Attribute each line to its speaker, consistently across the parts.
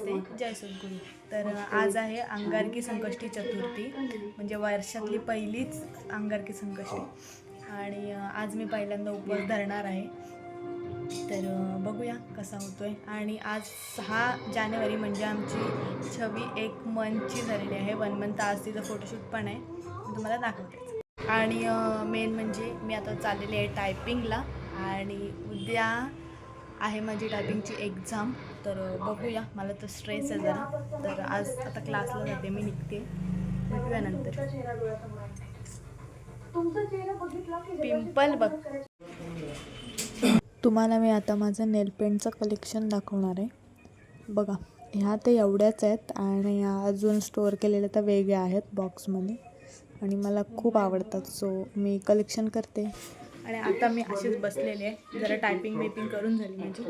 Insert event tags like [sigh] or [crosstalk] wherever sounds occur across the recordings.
Speaker 1: नमस्ते जय सद्गुरू तर आज आहे अंगारकी संकष्टी चतुर्थी. म्हणजे वर्षातली पहिलीच अंगारकी संकष्टी. आणि अ, आज मी पहिल्यांदा उपवास धरणार आहे. तर बघूया कसा होतोय. आणि आज सहा जानेवारी म्हणजे आमची छवी एक मंथची झालेली आहे. वन मंथ आज तिचं फोटोशूट पण आहे. मी तुम्हाला दाखवते. आणि मेन म्हणजे मी आता चाललेली आहे टायपिंगला आणि उद्या आहे माझी टायपिंगची एक्झाम तर बघूया. मला तर स्ट्रेस आहे जरा. तर आज आता क्लासला जाते. मी निघते. भेटूया नंतर. पिंपल बघ. तुम्हाला मी आता माझं नेलपेंटचं कलेक्शन दाखवणार आहे. बघा ह्या ते एवढ्याच आहेत आणि ह्या अजून स्टोअर केलेल्या तर वेगळ्या आहेत बॉक्समध्ये आणि मला खूप आवडतात. सो मी कलेक्शन करते. आणि आता मी अशीच बसलेली आहे. जरा टायपिंग वेपिंग करून झाली माझी.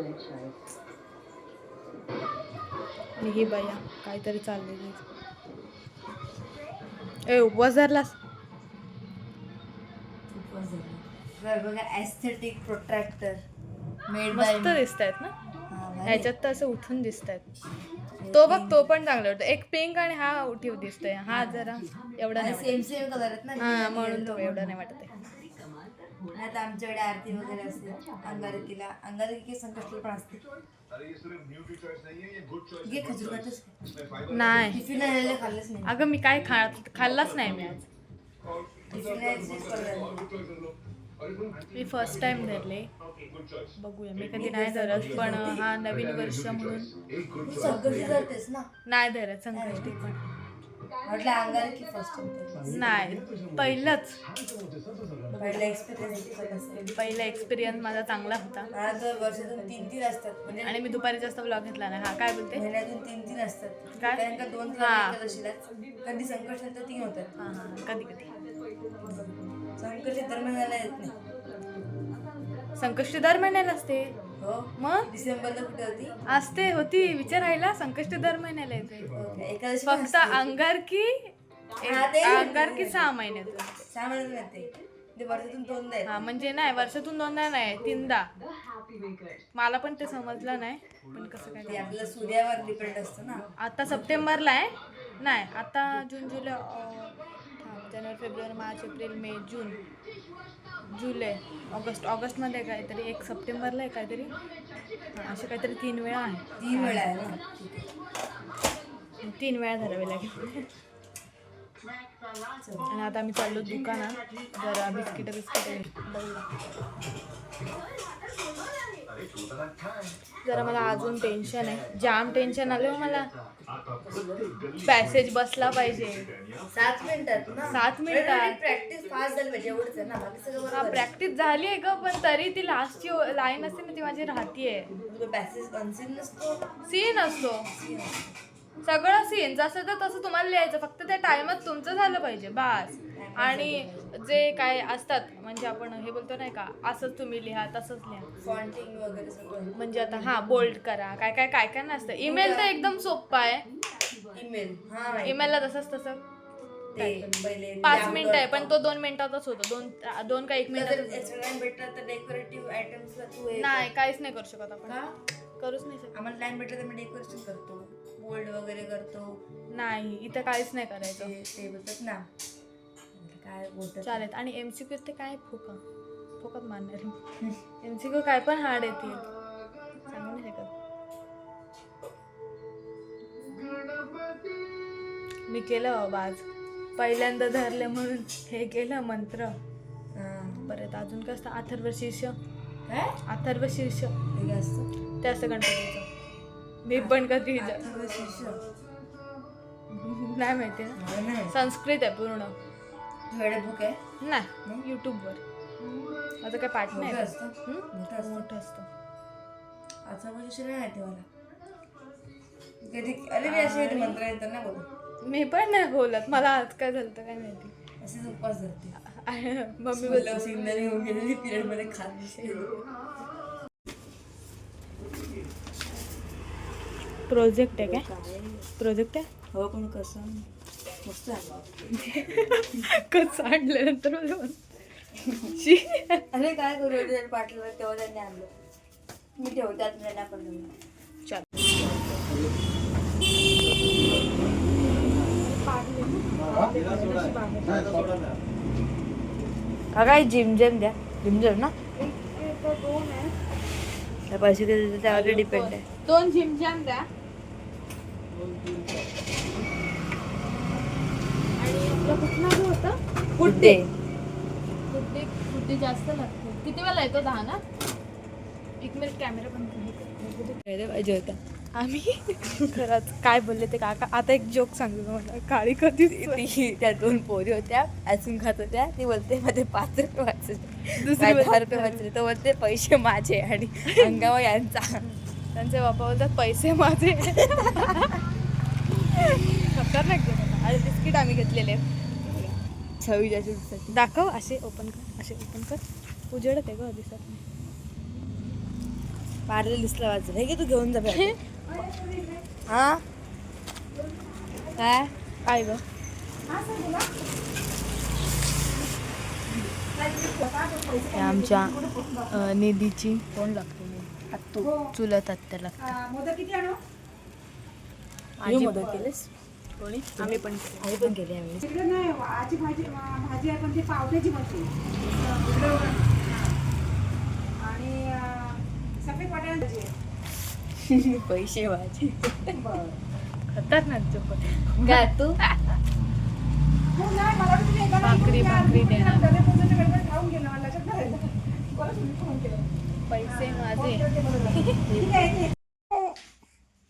Speaker 1: आणि ही बया काहीतरी चाललेली. ए उपवास धरलास?
Speaker 2: बघा ॲस्थेटिक प्रोट्रॅक्टर मेड बाय
Speaker 1: मस्त दिसत आहेत ना? ह्याच्यात तर असं उठून दिसत आहेत तो बघ तो पण चांगला वाटतो एक पिंक आणि हा उठीव दिसतोय. हा जरा एवढा नाही
Speaker 2: सेम सेम कलर आहेत. ना
Speaker 1: हा म्हणून तो एवढा नाही वाटत
Speaker 2: आता आमच्याकडे आरती वगैरे असते. अंगारकीला अंगारकी संकष्टी पण असते. घे खजूर खातोस?
Speaker 1: नाही।
Speaker 2: टिफिन आलेले खाल्लंच नाही।
Speaker 1: अगं मी काय खा खाल्लाच नाही मी। आज
Speaker 2: टिफिन आणायचीच पडलं.
Speaker 1: मी फर्स्ट टाइम धरले बघूया मी कधी नाही धरत पण हा [laughs] नवीन वर्ष म्हणून
Speaker 2: तू संकष्टी करतेस ना?
Speaker 1: नाही धरत संकष्टी पण
Speaker 2: म्हटलं फर्स्ट
Speaker 1: नाही पहिलंच.
Speaker 2: पहिला एक्सपिरियन्स
Speaker 1: पहिला एक्सपिरियन्स माझा चांगला होता.
Speaker 2: मला तर वर्षातून तीन तीन असतात. म्हणजे
Speaker 1: आणि मी दुपारी जास्त ब्लॉग घेतला नाही. हा काय बोलते?
Speaker 2: महिन्यातून तीन तीन असतात.
Speaker 1: काय?
Speaker 2: कारण का दोन
Speaker 1: हा.
Speaker 2: कधी संकष्ट तर तीन होतात.
Speaker 1: हां हां. कधी कधी?
Speaker 2: संकष्टी दर महिन्याला येत नाही.
Speaker 1: संकष्टी दर महिन्याला असते.
Speaker 2: हो.
Speaker 1: मग?
Speaker 2: डिसेंबरला कुठे होती?
Speaker 1: असते होती. विचारायला. संकष्टी दर महिन्याला येते
Speaker 2: एकादशी
Speaker 1: फक्त अंगार की
Speaker 2: हा, ते
Speaker 1: अंगार की सहा महिन्यातून
Speaker 2: सहा महिन्यातून येते. ते वर्षातून दोनदा येते.
Speaker 1: हा म्हणजे नाही वर्षातून दोनदा नाही तीनदा. मला पण ते समजलं नाही. पण कसं काय
Speaker 2: ते आपल्याला सूर्यावर डिपेंड असतं ना.
Speaker 1: आता सप्टेंबरला आहे. नाही आता जून जुलै अं, थांब, जानेवारी फेब्रुवारी मार्च एप्रिल मे जून. जुलै ऑगस्ट. ऑगस्टमध्ये काहीतरी एक सप्टेंबरला आहे काहीतरी असे काहीतरी तीन वेळा आहे.
Speaker 2: तीन वेळा आहे ना?
Speaker 1: तीन वेळा धरावे लागेल. आणि आता आम्ही चाललो दुकानात. जरा बिस्किट बिस्किट जरा मला अजून टेन्शन आहे. जाम टेन्शन आलं हो मला. पॅसेज बसला पाहिजे.
Speaker 2: सात मिनिटात ना?
Speaker 1: सात मिनिटात.
Speaker 2: प्रॅक्टिस फास्ट झाली पाहिजे. एवढंच आहे ना? बाकी सगळं
Speaker 1: हा. प्रॅक्टिस झाली आहे ग पण तरी ती लास्टची लाईन असते ना ती माझी राहतीये.
Speaker 2: तुझं पॅसेज अनसीन नसतो?
Speaker 1: सीन असतो. सगळं सीन जसं तर तसं तुम्हाला लिहायचं फक्त त्या टायमात तुमचं झालं पाहिजे बस. आणि जे काय असतात म्हणजे आपण हे बोलतो नाही का असंच तुम्ही लिहा तसंच लिहा.
Speaker 2: फॉन्टिंग वगैरे सगळं.
Speaker 1: म्हणजे आता हा बोल्ड करा काय काय काय काय नसतं. ईमेल तर एकदम सोपं आहे.
Speaker 2: ईमेल हा
Speaker 1: ईमेलला तसंच तसं.
Speaker 2: ते पहिले
Speaker 1: पाच मिनिटं आहे पण तो दोन मिनिटातच होतो. दोन दोन का एक मिनिटात
Speaker 2: भेटलं तर डेकोरेटिव्ह आयटम्सला तू हे
Speaker 1: नाही काहीच नाही करू शकत आपण.
Speaker 2: का?
Speaker 1: करूच नाही शकत.
Speaker 2: आम्हाला टाइम भेटला तर मी डेकोरेशन करतो. बोल्ड वगैरे करतो.
Speaker 1: नाही इथं काहीच नाही करायचं.
Speaker 2: ते ते बोलतात ना. काय
Speaker 1: चालेल. आणि एम सी क्यू ते काय फुका? फुकत मारणार एम सी क्यू काय पण हार्ड येतील सांगू नाही शकत. मी केलं बाबा आज. पहिल्यांदा धरले म्हणून. हे केलं मंत्र. परत अजून असतं? अथर्व शीर्ष.
Speaker 2: काय?
Speaker 1: अथर्व शीर्ष.
Speaker 2: ते असतं?
Speaker 1: गणपतीचं मी पण कधी
Speaker 2: शीर्ष.
Speaker 1: नाही माहिती ना. संस्कृत आहे पूर्ण.
Speaker 2: तुझ्याकडे बुक आहे.
Speaker 1: नाही यूट्यूबवर माझं काय पाठ नाही
Speaker 2: असतं? मोठं असतं. अथर्व शीर्ष नाही माहिती मला कधी अरे मी असे मंत्र येतात ना बोलत
Speaker 1: मी पण नाही बोलत. मला आज काय झालं काय माहिती.
Speaker 2: असेच उपवास धरते.
Speaker 1: मम्मी बोल
Speaker 2: बोललं सिग्नल येऊन गेलेली पिरियडमध्ये खात
Speaker 1: प्रोजेक्ट आहे काय? प्रोजेक्ट आहे?
Speaker 2: हो पण कसं?
Speaker 1: कच आणल्यानंतर
Speaker 2: अरे काय करू जर पाठलं तेव्हा त्यांनी आणलं. मी काय जिमजेम द्या. जिमजेम ना? त्या पैसे देतात त्यावर डिपेंड आहे.
Speaker 1: दोन जिमजेम द्या. आणि आपलं कुठला जो होता?
Speaker 2: गुड डे
Speaker 1: गुड्डे गुड्डे जास्त लागते. किती वेळा येतो? दहा ना? एक मिनिट कॅमेरा पण
Speaker 2: पाहिजे होता.
Speaker 1: आम्ही खरंच काय बोलले ते काका? आता एक जोक सांगतो तुम्हाला. काळी कधी
Speaker 2: ती त्या दोन पोरी होत्या आईस्क्रीम खात होत्या. ती बोलते मध्ये पाच रुपये वाचले.
Speaker 1: दुसरी
Speaker 2: काय दहा
Speaker 1: बोलते.
Speaker 2: रुपये वाचले. तो बोलते पैसे माझे आणि अंगावा यांचा.
Speaker 1: त्यांचे बाबा बोलतात पैसे माझे. [laughs] खतरनाक. आणि बिस्किट आम्ही घेतलेले
Speaker 2: छवी
Speaker 1: दाखव असे ओपन कर असे ओपन कर. उजेडत आहे ग दिसत नाही.
Speaker 2: पार्ले दिसला वाजलं हे घे तू घेऊन जा. [laughs] हा? काय?
Speaker 1: काय ग? हे आमच्या निधीची कोण लागते? चुलत आत्या लागते.
Speaker 2: हे मोदक केलेस?
Speaker 1: कोणी आम्ही पण.
Speaker 2: आम्ही पण केले यावेळेस
Speaker 3: तिकडे नाही आजी भाजी भाजी आहे पण ती पावट्याची बनते आणि सफेद वाटाण्याची. [laughs]
Speaker 2: पैसे माझे
Speaker 1: खतरनाक होता.
Speaker 2: काय तू?
Speaker 3: हो
Speaker 1: भाकरी- भाकरी. देणार.
Speaker 3: डबे पोचायच्या गडबडीत खाऊन गेलं, मला लक्षात नाही राहिलं. कोणाला तुम्ही फोन केला?
Speaker 1: पैसे माझे
Speaker 3: ओके, ओके, बरोबर. ठीक आहे, ठीक आहे.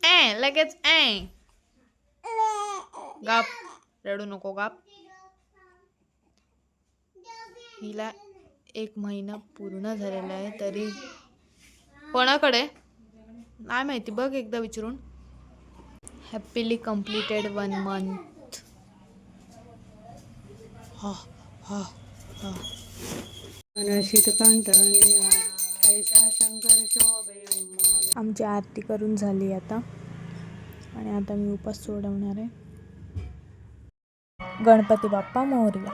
Speaker 1: ए लगेच ए गाप रडू नको गाप. हिला एक महिना पूर्ण झालेला आहे तरी कोणाकडे? नाही माहिती बघ एकदा विचारून. हॅपीली कम्प्लिटेड वन मंथ हा हा हा. आमची आरती करून झाली आता. आणि आता मी उपास सोडवणार आहे. गणपती बाप्पा मोरया.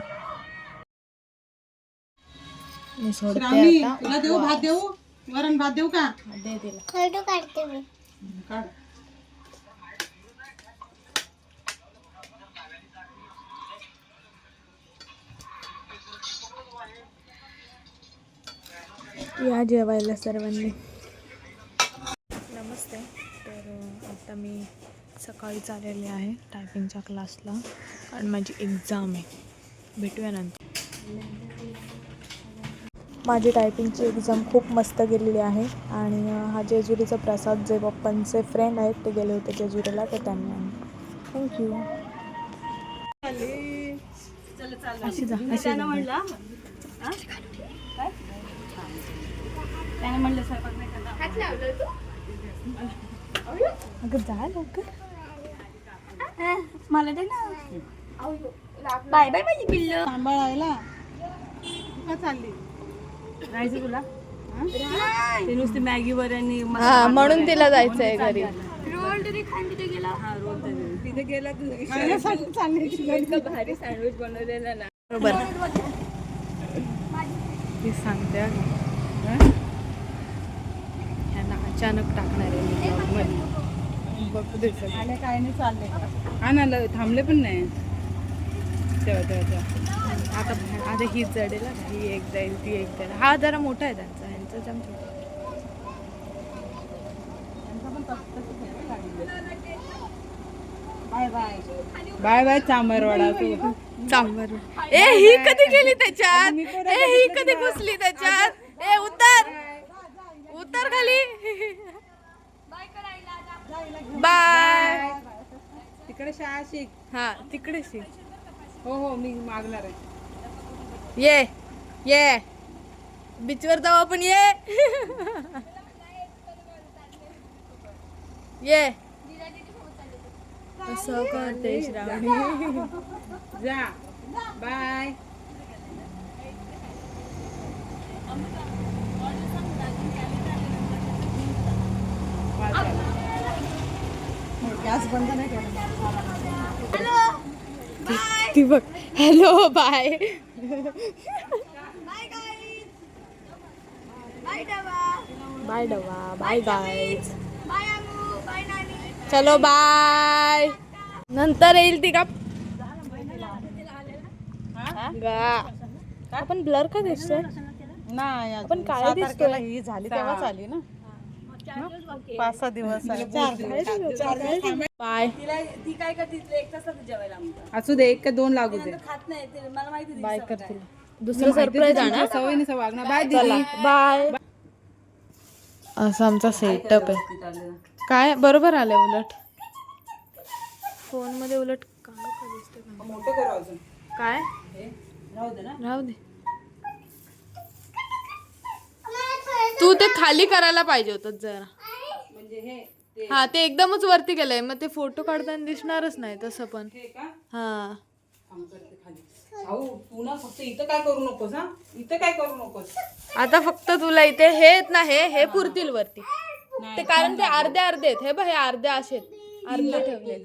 Speaker 1: मी सोडते
Speaker 3: श्रावणी, तुला देऊ भात देऊ? वरण भात देऊ का?
Speaker 1: दे तिला.
Speaker 3: काढ.
Speaker 1: या जेवायला सर्वांनी. नमस्ते. तर अ, आता मी सकाळी चाललेले आहे टायपिंगच्या क्लासला कारण माझी एक्झाम आहे. भेटूया नंतर. माझी टायपिंगची एक्झाम खूप मस्त गेलेली आहे. आणि हा जेजुरीचा प्रसाद जे पप्पांचे फ्रेंड आहेत ते गेले होते जेजुरीला तर त्यांनी आणले. थँक्यू अशी जा अशी जा. अगं जा लवकर
Speaker 3: सांभाळायला. का चालली?
Speaker 2: जायचं तुला? ते नुसती मॅगीवर आणि
Speaker 1: हा म्हणून तिला जायचंय घरी.
Speaker 2: तिथे गेला. तू.
Speaker 3: खाण्यासाठी चालली
Speaker 2: भारी सँडविच बनवलेला ना.
Speaker 1: बरोबर. ती सांगते हा. अचानक टाकणार आहे मी vlogमध्ये. बघू दे सगळं.
Speaker 3: आणि काय नाही चालले हा ना ल- थांबले पण नाही. तेव्हा तेव्हा तेव्हा
Speaker 1: आता आता हीच जडेल हा. एक जाईल ती एक जाईल. हा जरा मोठा आहे त्यांचा ह्यांचा जाम छोटा.
Speaker 3: Bye bye. बाय बाय चांबरवाडा तू.
Speaker 1: सांबर ए ही कधी गेली त्याच्यात? ए ही कधी घुसली त्याच्यात? ए उतर. उतर खाली बाय
Speaker 3: तिकडे शाळा शिक.
Speaker 1: हा. तिकडे शिक.
Speaker 3: हो हो मी मागणार आहे.
Speaker 1: ये ये. बीचवर जाऊ आपण ये. ये. असं करते श्रावणी.
Speaker 3: जा. बाय. गॅस बंद नाही केला.
Speaker 1: ती बघ. Hello bye. बाय डबा. बाय गाईज चलो बाय. नंतर येईल ती का गा. आपण ब्लर का दिसतोय?
Speaker 3: नाही
Speaker 1: आपण काळे दिसतोय.
Speaker 3: ही झाली तेव्हाच आली ना. पाच सहा दिवस
Speaker 1: बाय
Speaker 2: तिला ती काय करते एक जेवायला
Speaker 3: असू दे एक का दोन लागू दे.
Speaker 2: खात नाही ते मला माहिती
Speaker 1: बाय करतील दुसरं सरप्राईज आणा
Speaker 3: सवय नाही वागणार बाय
Speaker 1: बाय. असा आमचा सेटअप आहे. काय? बरोबर आलंय उलट. फोनमध्ये उलट काय? काय
Speaker 3: राहू दे ना.
Speaker 1: राहू दे. तू ते खाली करायला पाहिजे होतं जरा.
Speaker 3: म्हणजे हे ते.
Speaker 1: हा ते एकदमच वरती गेलंय. मग ते फोटो काढताना दिसणारच नाही तसं पण.
Speaker 3: हे का?
Speaker 1: हा.
Speaker 3: काम करते खाली. भाऊ तू ना फक्त इथं काय करू नकोस हा? इथं काय करू नकोस?
Speaker 1: आता फक्त तुला इथे हे आहेत ना हे हे पुरतील वरती. ते कारण ते अर्धे अर्धे आहेत. हे बघ हे अर्धे असे आहेत. अर्धे ठेवले